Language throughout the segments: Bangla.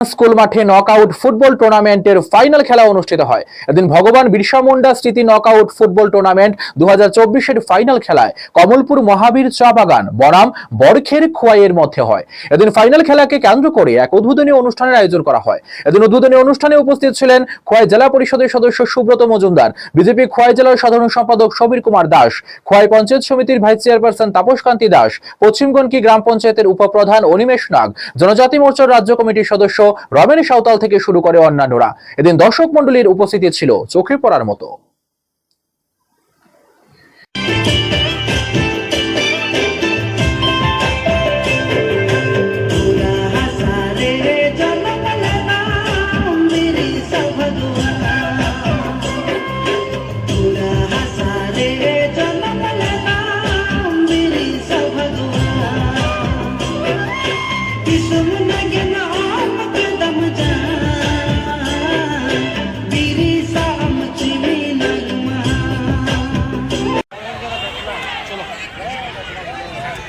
স্কুল মাঠে নকআউট ফুটবল টুর্নামেন্টের ফাইনাল খেলা অনুষ্ঠিত হয়। এদিন ভগবান বিরসা মুন্ডা স্মৃতি নকআউট ফুটবল টুর্নামেন্ট দু হাজার ফাইনাল খেলায় কমলপুর মহাবীর চা বাগান, বনাম, বরখের খোয়াইয়ের মধ্যে হয়। এদিন ফাইনাল খেলাকে কেন্দ্র করে এক উদ্বোধনী অনুষ্ঠানের আয়োজন করা হয়। এদিন উদ্বোধনী অনুষ্ঠানে উপস্থিত ছিলেন খোয়াই জেলা পরিষদের সদস্য সুব্রত মজুমদার, বিজেপি খোয়াই জেলার সাধারণ সম্পাদক সমীর কুমার দাস, খোয়াই পঞ্চায়েত সমিতির ভাইস চেয়ারপারসন তাপস কান্তি দাস পশ্চিমগণকি গ্রাম পঞ্চায়েতের উপপ্রধান অনিমেষ নাগ, জনজাতি মোর্চার রাজ্য কমিটির সদস্য রমেন সাঁওতাল থেকে শুরু করে অন্যান্যরা এদিন দর্শক মন্ডলীর উপস্থিতি ছিল চোখে পড়ার মতো तुला सारे जन्मला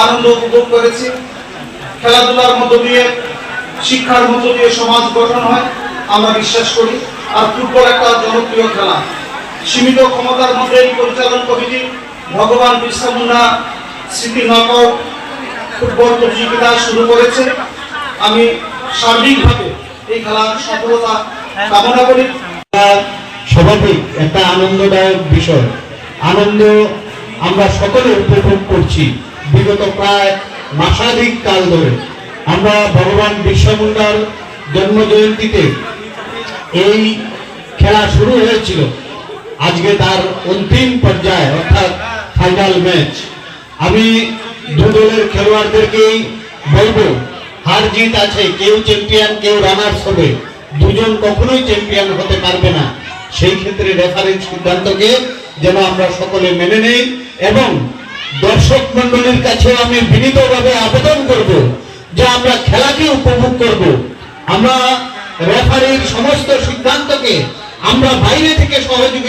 আনন্দ উপভোগ করেছি। খেলাধুলার মধ্য দিয়ে, শিক্ষার মধ্য দিয়ে সমাজ গঠন হয়, আমরা বিশ্বাস করি। আর ফুটবল একটা জনপ্রিয় খেলা। সীমিত ক্ষমতার মধ্যে এই পরিচালন কমিটি ভগবান বিরসা মুন্ডা স্মৃতি নকআউট ফুটবল প্রতিযোগিতা শুরু করেছে। আমি সার্বিকভাবে এই খেলার সফলতা কামনা করি। স্বাভাবিক একটা আনন্দদায়ক বিষয়। আনন্দ আমরা সকলে উপভোগ করছি। বিগত প্রায় মাসাধিক কাল ধরে আমরা ভগবান বিরসা মুন্ডার জন্ম জয়ন্তীতে এই খেলা শুরু হয়েছিল। আজকে তার অন্তিম পর্যায়ে, অর্থাৎ ফাইনাল ম্যাচ আমি দু দলের খেলোয়াড়দেরকেই বলব, হার জিত আছে, কেউ চ্যাম্পিয়ন কেউ রানার্স হবে। দুজন কখনোই চ্যাম্পিয়ন হতে পারবে না। সেই ক্ষেত্রে রেফারির সিদ্ধান্তকে যেন আমরা সকলে মেনে নেই এবং দর্শক মন্ডলীর কাছে আমি বিনীতভাবে আবেদন করব যে আমরা খেলাকে উপভোগ করব। আমরা রেফারির সমস্ত সিদ্ধান্তকে আমরা বাইরে থেকে সহযোগিতা